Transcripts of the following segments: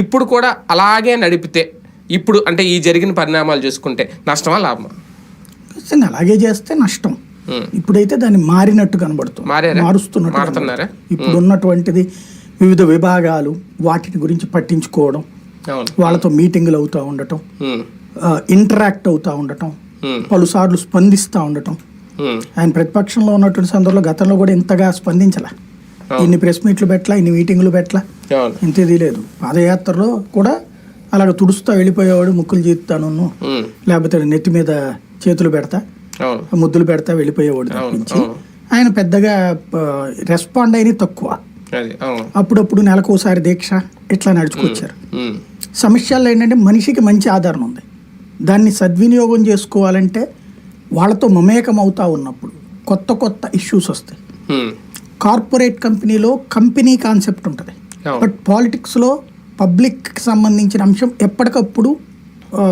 ఇప్పుడు కూడా అలాగే నడిపితే ఇప్పుడు అంటే ఈ జరిగిన పరిణామాలు చూసుకుంటే నష్టమా లాభమా అలాగే చేస్తే నష్టం. ఇప్పుడైతే దాన్ని మారినట్టు కనబడుతుంది? మారుస్తున్నట్టు మారుతున్నారా? ఇప్పుడు ఉన్నటువంటిది వివిధ విభాగాలు వాటిని గురించి పట్టించుకోవడం వాళ్ళతో మీటింగులు అవుతూ ఉండటం. ఇంటరాక్ట్ అవుతూ ఉండటం. పలుసార్లు స్పందిస్తూ ఉండటం. ఆయన ప్రతిపక్షంలో ఉన్నటువంటి సందర్భంలో గతంలో కూడా ఇంతగా స్పందించలే ఇన్ని ప్రెస్ మీట్లు పెట్టలా ఇన్ని మీటింగులు పెట్టలా ఇంత లేదు పాదయాత్రలో కూడా అలాగ తుడుస్తా వెళ్ళిపోయేవాడు ముక్కులు ఉమ్. లేకపోతే నెత్తి మీద చేతులు పెడతా ముద్దులు పెడతా వెళ్ళిపోయేవాడు తప్పించి. ఆయన పెద్దగా రెస్పాండ్ అయిన తక్కువ అప్పుడప్పుడు నెలకు ఒకసారి దీక్ష ఇట్లా నడుచుకొచ్చారు. సమస్యల్లో ఏంటంటే మనిషికి మంచి ఆధారం ఉంది దాన్ని సద్వినియోగం చేసుకోవాలంటే వాళ్ళతో మమేకం అవుతా ఉన్నప్పుడు కొత్త కొత్త ఇష్యూస్ వస్తాయి. కార్పొరేట్ కంపెనీలో కంపెనీ కాన్సెప్ట్ ఉంటుంది. బట్ పాలిటిక్స్లో పబ్లిక్కి సంబంధించిన అంశం ఎప్పటికప్పుడు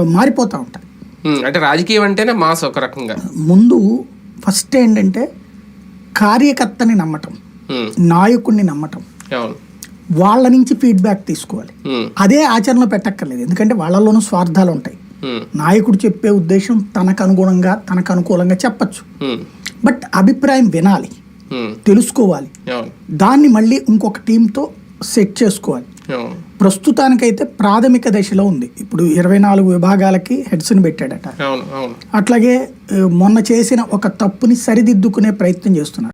మారిపోతూ ఉంటుంది ఉమ్. అంటే రాజకీయం అంటేనే మాస్ ఒక రకంగా ముందు ఫస్ట్ ఏంటంటే కార్యకర్తని నమ్మటం. నాయకుడిని నమ్మటం వాళ్ళ నుంచి ఫీడ్బ్యాక్ తీసుకోవాలి. అదే ఆచరణలో పెట్టక్కర్లేదు ఎందుకంటే వాళ్ళలోనూ స్వార్థాలు ఉంటాయి. నాయకుడు చెప్పే ఉద్దేశం తనకు అనుగుణంగా తనకు అనుకూలంగా చెప్పచ్చు. బట్ అభిప్రాయం వినాలి. తెలుసుకోవాలి దాన్ని మళ్ళీ ఇంకొక టీంతో సెట్ చేసుకోవాలి. ప్రస్తుతానికైతే ప్రాథమిక దశలో ఉంది. ఇప్పుడు ఇరవై నాలుగు విభాగాలకి హెడ్స్ని పెట్టాడట. అట్లాగే మొన్న చేసిన ఒక తప్పుని సరిదిద్దుకునే ప్రయత్నం చేస్తున్నాడు